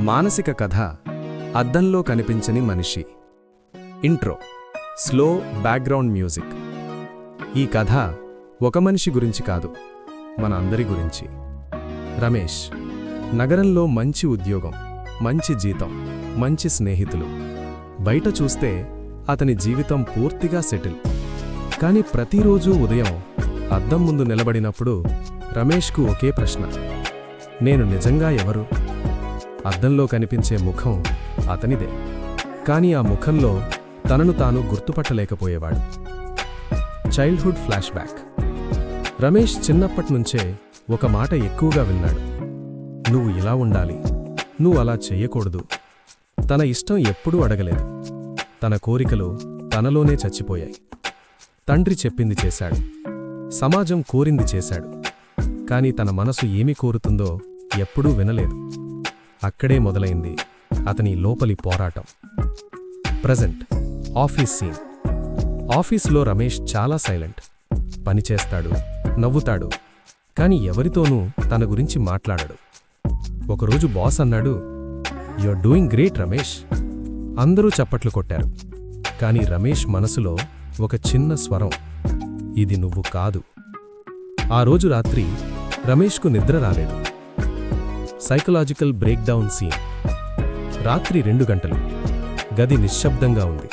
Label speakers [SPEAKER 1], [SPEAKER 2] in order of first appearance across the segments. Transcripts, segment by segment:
[SPEAKER 1] మానసిక కథ అద్దంలో కనిపించని మనిషి. ఇంట్రో. Slow background music. ఈ కథ ఒక మనిషి గురించి కాదు మన అందరి గురించి. రమేష్ నగరంలో మంచి ఉద్యోగం మంచి జీతం మంచి స్నేహితులు. బయట చూస్తే అతని జీవితం పూర్తిగా సెటిల్. కాని ప్రతిరోజూ ఉదయం అద్దం ముందు నిలబడినప్పుడు రమేష్కు ఒకే ప్రశ్న. నేను నిజంగా ఎవరు? అద్దంలో కనిపించే ముఖం అతనిదే. కాని ఆ ముఖంలో తనను తాను గుర్తుపట్టలేకపోయేవాడు. చైల్డ్హుడ్ ఫ్లాష్ బ్యాక్ రమేష్ చిన్నప్పట్నుంచే ఒక మాట ఎక్కువగా విన్నాడు. నువ్వు ఇలా ఉండాలి. నువ్వు అలా చెయ్యకూడదు తన ఇష్టం ఎప్పుడూ అడగలేదు. తన కోరికలు తనలోనే చచ్చిపోయాయి. తండ్రి చెప్పింది చేశాడు. సమాజం కోరింది చేశాడు. కాని తన మనసు ఏమి కోరుతుందో ఎప్పుడూ వినలేదు. అక్కడే మొదలైంది అతని లోపలి పోరాటం. ప్రజెంట్ ఆఫీస్ సీన్ ఆఫీస్లో రమేష్ చాలా సైలెంట్. పనిచేస్తాడు నవ్వుతాడు కాని ఎవరితోనూ తన గురించి మాట్లాడడు. ఒకరోజు బాస్ అన్నాడు యుర్ డూయింగ్ గ్రేట్ రమేష్. అందరూ చప్పట్లు కొట్టారు కాని రమేష్ మనసులో ఒక చిన్న స్వరం ఇది నువ్వు కాదు. ఆ రోజు రాత్రి రమేష్కు నిద్ర రాలేదు. Psychological breakdown scene. రాత్రి రెండు గంటలు. గది నిశ్శబ్దంగా ఉంది.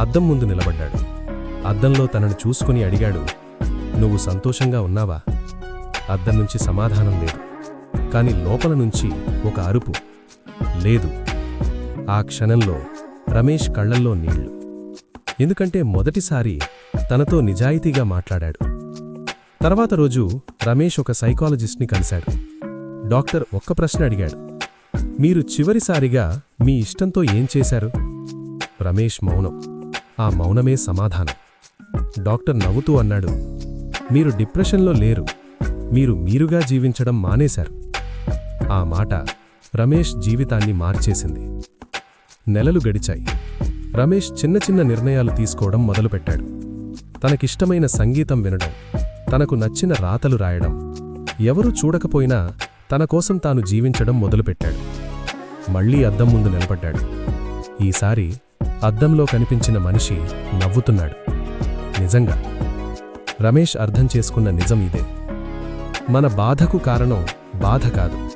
[SPEAKER 1] అద్దం ముందు నిలబడ్డాడు. అద్దంలో తనను చూసుకుని అడిగాడు నువ్వు సంతోషంగా ఉన్నావా? అద్దం నుంచి సమాధానం లేదు. కాని లోపల నుంచి ఒక అరుపు. లేదు. ఆ క్షణంలో రమేష్ కళ్ళల్లో నీళ్ళు. ఎందుకంటే మొదటిసారి తనతో నిజాయితీగా మాట్లాడాడు. తర్వాత రోజు రమేష్ ఒక సైకాలజిస్ట్ని కలిశాడు. డాక్టర్ ఒక్క ప్రశ్న అడిగాడు. మీరు చివరిసారిగా మీ ఇష్టంతో ఏం చేశారు? రమేష్ మౌనం. ఆ మౌనమే సమాధానం. డాక్టర్ నవ్వుతూ అన్నాడు. మీరు డిప్రెషన్లో లేరు. మీరు మీరుగా జీవించడం మానేశారు. ఆ మాట రమేష్ జీవితాన్ని మార్చేసింది. నెలలు గడిచాయి. రమేష్ చిన్న చిన్న నిర్ణయాలు తీసుకోవడం మొదలుపెట్టాడు. తనకిష్టమైన సంగీతం వినడం తనకు నచ్చిన రాతలు రాయడం ఎవరూ చూడకపోయినా తన కోసం తాను జీవించడం మొదలుపెట్టాడు. మళ్ళీ అద్దం ముందు నిలబడ్డాడు. ఈసారి అద్దంలో కనిపించిన మనిషి నవ్వుతున్నాడు. నిజంగా. రమేష్ అర్థం చేసుకున్న నిజం ఇదే. మన బాధకు కారణం బాధ కాదు.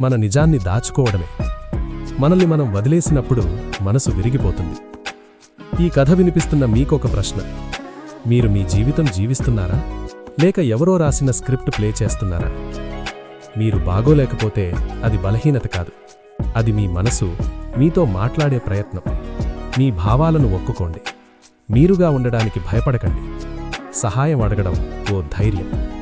[SPEAKER 1] మన నిజాన్ని దాచుకోవడమే. మనల్ని మనం వదిలేసినప్పుడు మనసు విరిగిపోతుంది. ఈ కథ వినిపిస్తున్న మీకొక ప్రశ్న. మీరు మీ జీవితం జీవిస్తున్నారా? లేక ఎవరో రాసిన స్క్రిప్ట్ ప్లే చేస్తున్నారా? మీరు బాగోలేకపోతే అది బలహీనత కాదు. అది మీ మనసు మీతో మాట్లాడే ప్రయత్నం. మీ భావాలను ఒక్కుకోండి మీరుగా ఉండడానికి భయపడకండి. సహాయం అడగడం ఓ ధైర్యం.